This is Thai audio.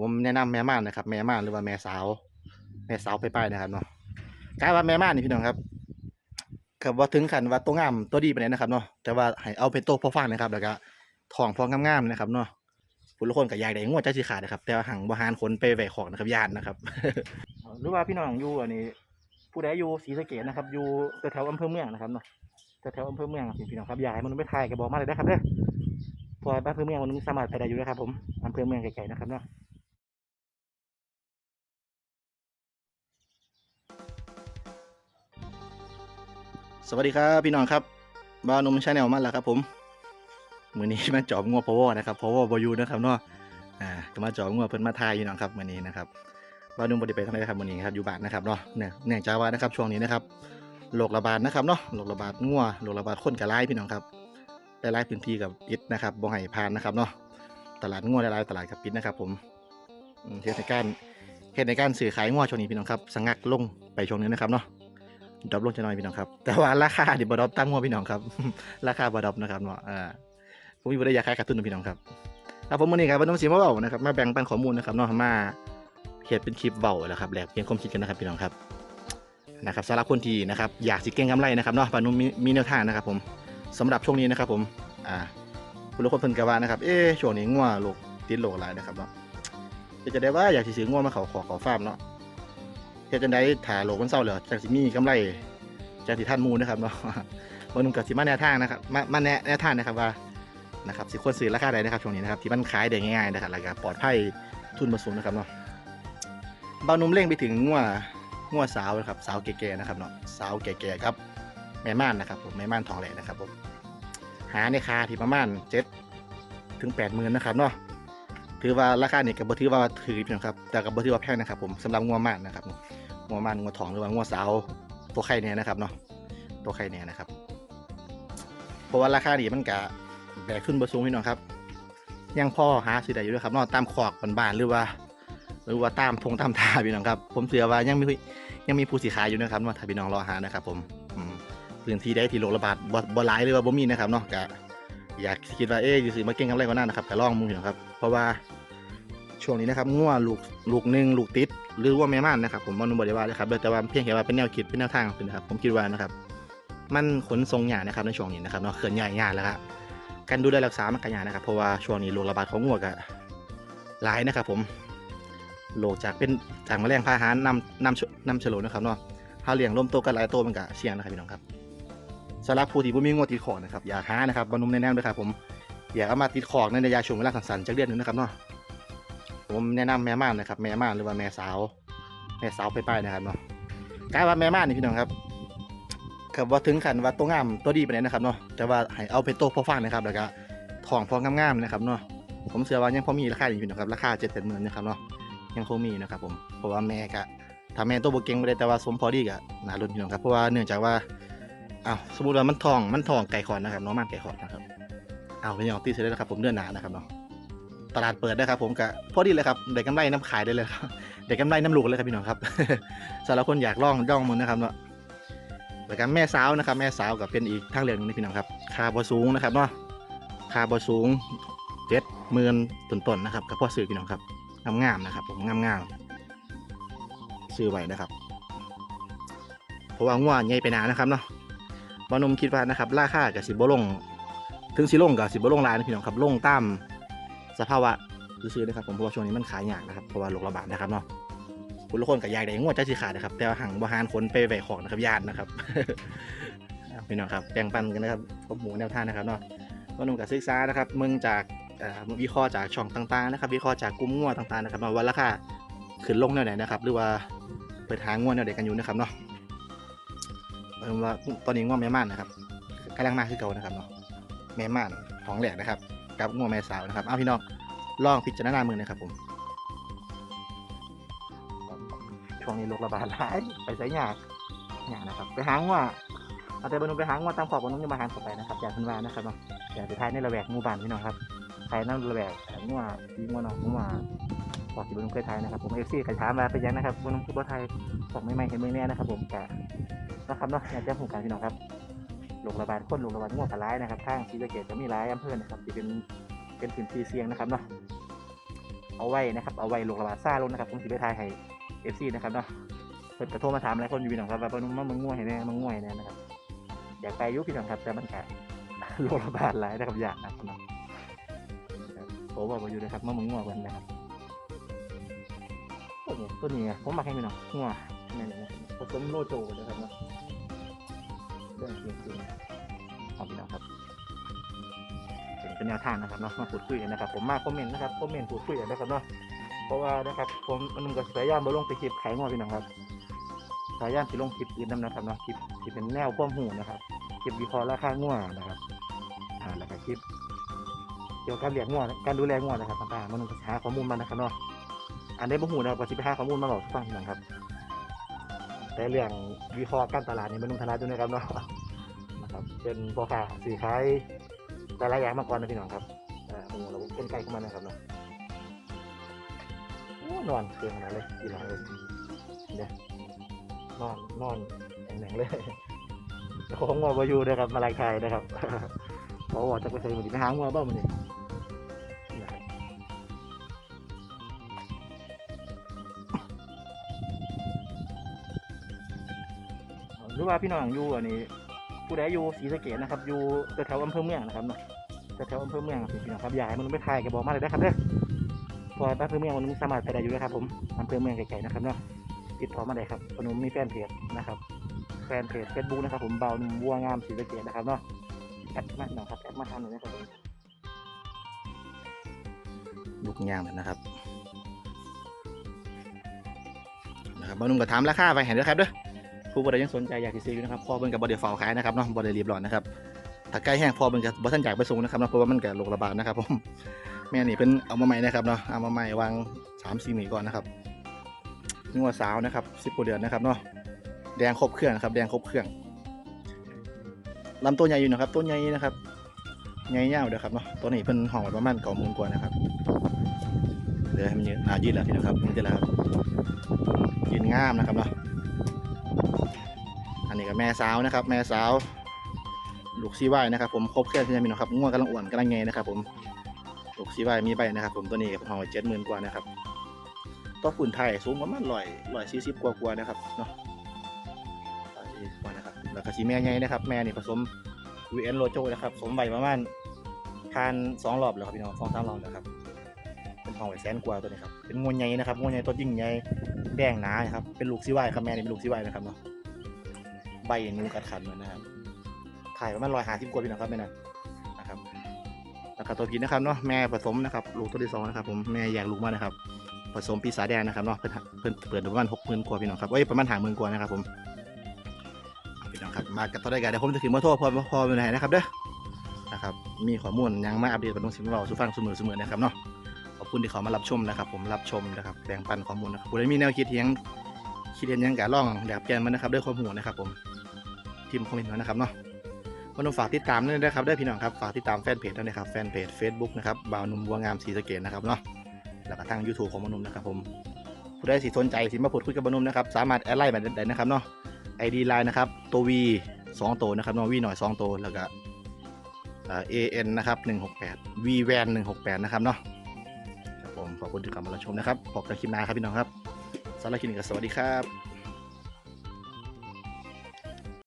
ผมแนะนำแม่ม่านนะครับ แม่ม่านหรือว่าแม่สาว แม่สาวไปไปนะครับเนาะกลายว่าแม่ม่านนี่พี่น้องครับกับว่าถึงขันว่าตัวงามตัวดีไปไหนนะครับเนาะแต่ว่าให้เอาเป็นตัวพ่อฟังนะครับแล้วก็ทองพองงามๆนะครับเนาะผู้ละคนกับยายได้งวดใจสีขาดนะครับ แต่ว่าหังบหารขนไปแหวกของนะครับยานนะครับหรือว่าพี่น้องอยู่อันนี้ ผู้ใดอยู่ศรีสะเกดนะครับอยู่แถวอำเภอเมืองนะครับเนาะแถวอำเภอเมืองสิพี่น้องครับยากให้มันไปถ่ายก็บอกมาเลยนะครับเด้อเพอบ้านอำเภอเมืองมันสามารถไปได้อยู่นะครับผมอำเภอเมืองไกลๆนะครับเนาะ สวัสดีครับพี่น้องครับบ้านนมชาแนลมาแล้วครับผมมือนี้มาจอบงัวพอวนะครับพอวบอยูนะครับเนาะอ่าก็มาจอบงัวเพิ่นมาทายพี่น้องครับมือนี้นะครับบ้านนมบไดิไปทางไหนครับมือนี้ครับอยู่บ้านนะครับเนาะเนี่ยเนื่องจากว่านะครับช่วงนี้นะครับโรคระบาดนะครับเนาะโรคระบาดงัวโรคระบาดคนกระไรพี่น้องครับหลายๆพื้นที่กับปิดนะครับบ่ให้ผ่านนะครับเนาะตลาดงัวหลายๆตลาดกับปิดนะครับผมเหตุในการ เหตุในการสื่อขายงัวช่วงนี้พี่น้องครับสงักลงไปช่วงนี้นะครับเนาะดรอปลงจะน้อยพี่น้องครับ แต่ว่าราคาดิบดรอปตั้งหัวพี่น้องครับ ราคาบดรอปนะครับเนาะอ่าผมมีบริยาขายขาดทุนนะพี่น้องครับครับผมวันนี้ครับวันนี้สีมาเบานะครับมาแบ่งปันข้อมูลนะครับเนาะมาเขียนเป็นคลิปเบาแล้วครับแลกเปลี่ยนความคิดกันนะครับพี่น้องครับนะครับสำหรับคนที่นะครับอยากสิเก่งกำไรนะครับเนาะปานุมมีมีแนวทางนะครับ ผมสำหรับช่วงนี้นะครับ ผมอ่าคุณลูกคนเพิ่นกะว่านะครับเอ๊ช่วงนี้งัวโลกติดโลกหลายนะครับเนาะ จะได้ว่าอยากสิซื้องัวมาเขาขอขอฟาร์มเนาะเฮ็ดจังได๋ถ้าโลกมันเศร้าแล้วจังสิมีกำไรจังสิท่านมูนะครับเนาะบ่นุ่มกับสิมาแนวทางนะครับมามาแนะแนวทางนะครับว่านะครับสิควรซื้อราคาใดนะครับช่วงนี้นะครับที่มันขายได้ง่ายๆนะครับแล้วก็ปลอดภัยทุนบ่สูงนะครับเนาะบานุ่มเล่งไปถึงงัวงวสาวนะครับสาวแก่ๆนะครับเนาะสาวแก่ๆครับแม่ม่านนะครับผมแม่ม่านทองแหลนะครับผมหาในคาที่ประมาณ7ถึง80,000นะครับเนาะ ถือว่าราคาเนี่ยก็บ่ถือว่าถือพี่น้องครับ แต่ก็บ่ถือว่าแพงนะครับผมสำหรับงัวม่านนะครับงัวมันงัวทองหรือว่างัวสาวตัวไข่เนี่ยนะครับเนาะตัวไข่เนี่ยนะครับ เพราะว่าราคาดีมันกะแบกขึ้นบสูงพี่น้องครับ ยังพ่อหาซื้อได้อยู่ด้วยครับเนอกตามขอกบ้านๆหรือว่า หรือว่าตามทงตามทาพี่น้องครับ ผมเชื่อว่ายังมียังมีผู้สีขายอยู่นะครับว่าถ้าพี่น้องรอหานะครับ ผมพื้นที่ได้ที่โรคระบาดบ่บ่หลายหรือว่าบ่มีนะครับเนาะกะอยากคิดว่าเอ๊ะอยู่สิมาเก่งกำไรกว่านั้นนะครับก็ลองมึงพี่น้องครับ เพราะว่า ช่วงนี้นะครับงัวลูกลูกหนึ่งลูกติดหรือว่าแม่ม่านนะครับผมว่านุ่มบริวารเลยครับแต่ว่าเพียงแค่ว่าเป็นแนวคิดเป็นแนวทางเป็นนะครับผมคิดว่านะครับมันขนส่งยากนะครับในช่วงนี้นะครับเนาะเคลื่อนย้ายยาแล้วครับการดูแลรักษามันก็ยากนะครับเพราะว่าช่วงนี้โรคระบาดของงัวก็หลายนะครับผมโรคจากเป็นจากแมลงพาหานำนำนำเชื้อโรคนะครับเนาะถ้าเลี้ยงร่วมโตวกันหลายตัวมันก็เสี่ยงนะครับพี่น้องครับสำหรับผู้ที่บ่มีงัวติดคอนะครับอย่าหานะครับบรรนุมแนะนำด้วยครับผมอย่ากเอามาติดคอกในระยะช่วงเวลาสั้นๆจากเดือนหนึงนะครับเนาะ ผมแนะนำแม่ม่านนะครับ แม่ม่านหรือว่าแม่สาว แม่สาวไปไปนะครับเนาะกลายว่าแม่ม่านนี่พี่น้องครับกับว่าถึงขันว่าตัวงามตัวดีไปไหนนะครับเนาะแต่ว่าให้เอาเป็นตัวพ่อฟังนะครับแล้วก็ทองพองงามๆนะครับเนาะผมเชื่อว่ายังพอมีราคาอยู่พี่น้องครับราคาเจ็ดแปดหมื่นนะครับเนาะยังคงมีนะครับผมเพราะว่าแม่ก็ถ้าแม่ตัวโบเก่งไม่ได้แต่ว่าสมพอดีกับนารุ่นพี่น้องครับเพราะว่าเนื่องจากว่าอ้าวสมมติว่ามันทองมันทองไก่ขอนนะครับเน้องมันไก่ขอนนะครับเอาวพี่น้องตีเสร็จแล้วนะครับผมเดือนหนานะครับเนาะ ตลาดเปิดนะครับผมกะพอดีเลยครับได้กกำไรน้ำขายได้เลยครับได้กกำไรน้ำลูกเลยครับพี่น้องครับสำหรับคนอยากลองย่องมันนะครับเนาะแล้วก็แม่สาวนะครับ แม่สาวกับเป็นอีกทางเลือกหนึงนะพี่น้องครับคาบอสูงนะครับเนาะคาบอสูงเจ็ดหมื่นต้นๆนะครับกับพ่อซื้อพี่น้องครับงามๆนะครับผมงามๆซื้อไว้นะครับเพราะว่าง่วใหญ่ไปนานนะครับเนาะบอนมคิดว่านะครับราคากับสิบลง ถึงสิลงกับสิบลงลายนะพี่น้องครับลงตาม สภาวะซื้อๆนะครับผมเพราะว่าช่วงนี้มันขายยากนะครับเพราะว่าโรคระบาดนะครับเนาะคุณทุกคนกับยากได้งวดใจสิขาดนะครับ แต่ว่าหังบหารคนไปแหวกของนะครับญาตินะครับพี่น้องครับแบ่งปันกันนะครับข้อมูแนวท่างนะครับเนาะว่านุ่มกับศึกษานะครับเมืองจากอ่อวิเคราะห์จากช่องต่างๆนะครับ วิเคราะห์จากกลุ่มงวดต่างๆนะครับมาว่าราคาขึ้นลงแนวไหนนะครับ หรือว่าเปิดหางวดแนวไหนกันอยู่นะครับเนาะเป็นว่าตอนนี้งวดแม่ม่านนะครับกำลังมาคือเก่านะครับเนาะแม่ม่านของแหลกนะครับ กับงวแม่สาวนะครับเอาพี่น้องลองพิจารณามือนะครับผมช่วงนี้โรคระบาดหลายไปใส่ยากยากนะครับ ไปหางว่าเอาแต่บรรนุไปหางว่าตามขอบบรรนุจะมาหางต่อไปนะครับอย่างคุณว่านะครับเนาะอย่างสุดท้ายในระแวกหมู่บ้านพี่น้องครับใครนั่งระแวกงัวดีงัวน้องงัวปอกที่บรรนุเคยไทยนะครับผมเอฟซีกระชามมาไปยังนะครับบรรนุคือบ่ไทยบอกไม่ไม่เห็นเมืองแน่นะครับผมแต่นะครับเนาะอยากจะหูกันพี่น้องครับ โรคระบาดคนโรคระบาดงัวผาร้ายนะครับทางศรีสะเกษจะมีหลายอำเภอนะครับที่เป็นเป็นพื้นที่เสี่ยงนะครับเนาะเอาไว้นะครับเอาไว้โรคระบาดซ่าลงนะครับผมสิไปทายให้เอฟซีนะครับเนาะเพิ่นกระโทรมาถามหลายคนอยู่พี่น้องครับว่าเพิ่นมามึงง่วยให้แน่มึงง่วยแน่นะครับอยากไปยุคพี่น้องครับแต่มันก็โรคระบาดหลายนะครับอยากนะครับเนาะครับอกมาอยู่นะครับมามึงง่วยเพิ่นนะครับตัวนี้ตัวนี้ผมมาให้พี่น้องง่วยนี่นี่นะครับผสมโลโจนะครับเนาะ เรื่องจริงๆเอาพี่น้องครับเป็นแนวทางนะครับเนาะมาพูดคุยกันนะครับ ผมมาคอมเมนต์นะครับคอมเมนต์พูดคุยกันนะครับเนาะเพราะว่านะครับผมมันก็พยายามมาลงไปคลิปขายงอพี่น้องครับพยายามที่ลงคลิปอื่นนำนะครับเนาะคลิปที่เป็นแนวความหูนะครับคลิปวิเคราะห์ราคางัวนะครับอ่าแล้วก็คลิปเกี่ยวกับเลี้ยงงัวการดูแลงัวนะครับต่างๆมันก็หาข้อมูลมานะครับเนาะอันนี้บ่หูนะครับก็สิไปหาข้อมูลมาบอกทุกฟังนะครับ แต่เรื่องวิเคราะห์การตลาดนี่มันต้องถนัดด้วยนะครับเนาะนะครับเป็นพ่อค้าสื่อขายแต่ละอย่างมาก่อนนะพี่น้องครับอ่าโอ้โหเราเป็นไก่เข้ามานะครับเนาะโอ้นอนเตียงขนาดเลยพี่น้องเลยเนี่ยนอนนอนแหน่งเลยของงัวบาอยู่นะครับมาลายไทยนะครับเขาบอกจะไปใส่หมือไปหางัวบ้างมันนี่ รือว่าพี่น้องอยู่อันนี้ ผู้ใดอยู่ศรีสะเกดนะครับ อยู่แถวอำเภอเมืองนะครับเนาะแถวอำเภอเมืองพี่น้องครับอยากให้มันไปถ่ายกับบอกมาเลยนะครับเด้อพออำเภอเมืองมันสามารถไปได้อยู่นะครับ ผมอำเภอเมืองไกลๆนะครับเนาะติดต่อมาได้ครับผมมีแฟนเพจนะครับ แฟนเพจเฟซบุ๊กนะครับ ผมเบาหนุ่มบัวงามศรีสะเกดนะครับเนาะแอดมาหน่อยครับแอดมาทำหน่อยนะครับลูกยางนะครับนะครับบานุ่มก็ถามราคาไปเห็นด้วยครับเด้อ ผู้บริยังสนใจอยากสิซื้ออยู่นะครับพอเบิ่งกับบริเฟาขายนะครับเนาะบริรีบร้อนนะครับถ้าใกล้แห้งพอเบิ่งกับบริษัทอยากไปส่งนะครับเนาะเพราะว่ามันเกิดโรคระบาดนะครับผมแม่นี่เป็นเอามาใหม่นะครับเนาะเอามาใหม่วางสามสี่หมีก่อนนะครับนี่ว่าสาวนะครับสิบกว่าเดือนนะครับเนาะแดงครบเครื่องครับแดงครบเครื่องลำตัวใหญ่อยู่นะครับตัวใหญ่นะครับใหญ่ยาวเด้อครับเนาะตัวนี้เพิ่นห้อไว้ประมาณเก้าหมื่นกว่านะครับเดี๋ยวให้มันยืนอ่ายืนแล้วพี่นะครับนี่จะแล้วยืนงามนะครับเนาะ นนี้ก็แม่สาวนะครับ แม่สาวลูกซีไว้นะครับ ผมครบเครื่องที่จะมีนะครับง่วงกำลังอ้วนกำลังไงนะครับ ผมลูกซีไว้มีใบนะครับ ผมตัวนี้ก็ห้องเจ็ดหมื่นกว่านะครับตัวฝุ่นไทยสูงประมาณร้อยร้อยสี่สิบกว่ากว่านะครับเนาะร้อยสี่สิบกว่านะครับแล้วก็สีแม่ใหญ่นะครับ แม่นี่ผสมวีเอ็นโลโจนะครับสมใบประมาณทานสองรอบแล้วครับพี่น้องสองสามรอบแล้วครับเป็นหองไว้แสนกว่าตัวนี้ครับเป็นงวงใหญ่นะครับงวงใหญ่ตัวยิ่งใหญ่แดงหนานะครับเป็นลูกซีไว้ครับแม่นี่เป็นลูกซีไว้นะครับเนาะ ใบนูกัดขันเหมือนนะครับ ถ่ายประมาณร้อยห้าสิบกว่าพี่น้องครับแม่นะนะครับแล้วก็ตัวพีนะครับเนาะแม่ผสมนะครับลูกตัวที่สองนะครับผมแม่แยากลูกมากนะครับ ผสมปีศาจแดงนะครับเนาะเพิ่นเพิ่นเปิดประมาณหกหมื่นกว่าพี่น้องครับเอ้ยประมาณหาหมื่นกว่านะครับผมพี่น้องครับมากับตัวได้กันเดี๋ยวผมจะขึ้นมาโทษพอพอเป็นไหนนะครับเด้อนะครับมีข้อมูลยังมาอัปเดตบรรลุสิมเราสู่ฟังเสมอเสมอนะครับเนาะขอบคุณที่เขามารับชมนะครับ ผมรับชมนะครับแบ่งปันข้อมูลนะครับผู้ใดมีแนวคิดยังคิดเห็นยังกะล่องแดบเปลี่ยนมันนะครับด้วยความหัวนะครับผม พิมพ์คอมเมนต์มานะครับเนาะมนุษย์ฝากติดตามด้วยนะครับได้พี่น้องครับฝากติดตามแฟนเพจด้วยนะครับแฟนเพจ Facebook นะครับบ่าวหนุ่มบัวงามสีสเกดนะครับเนาะแล้วก็ทาง YouTube ของมนุษย์นะครับผมผู้ใดสิสนใจสิมาพูดคุยกับมนุษย์นะครับสามารถแอดไลน์มาได้นะครับเนาะ ID ไลน์นะครับตัว V สองตัวนะครับเนาะ V หน่อยสองตัวแล้วก็เอ่อ AN นะครับ168 V van 168นะครับเนาะครับผมขอบคุณที่เข้ามารับชมนะครับพบกันคลิปหน้าครับพี่น้องครับสำหรับคลิปนี้ก็สวัสดีครับ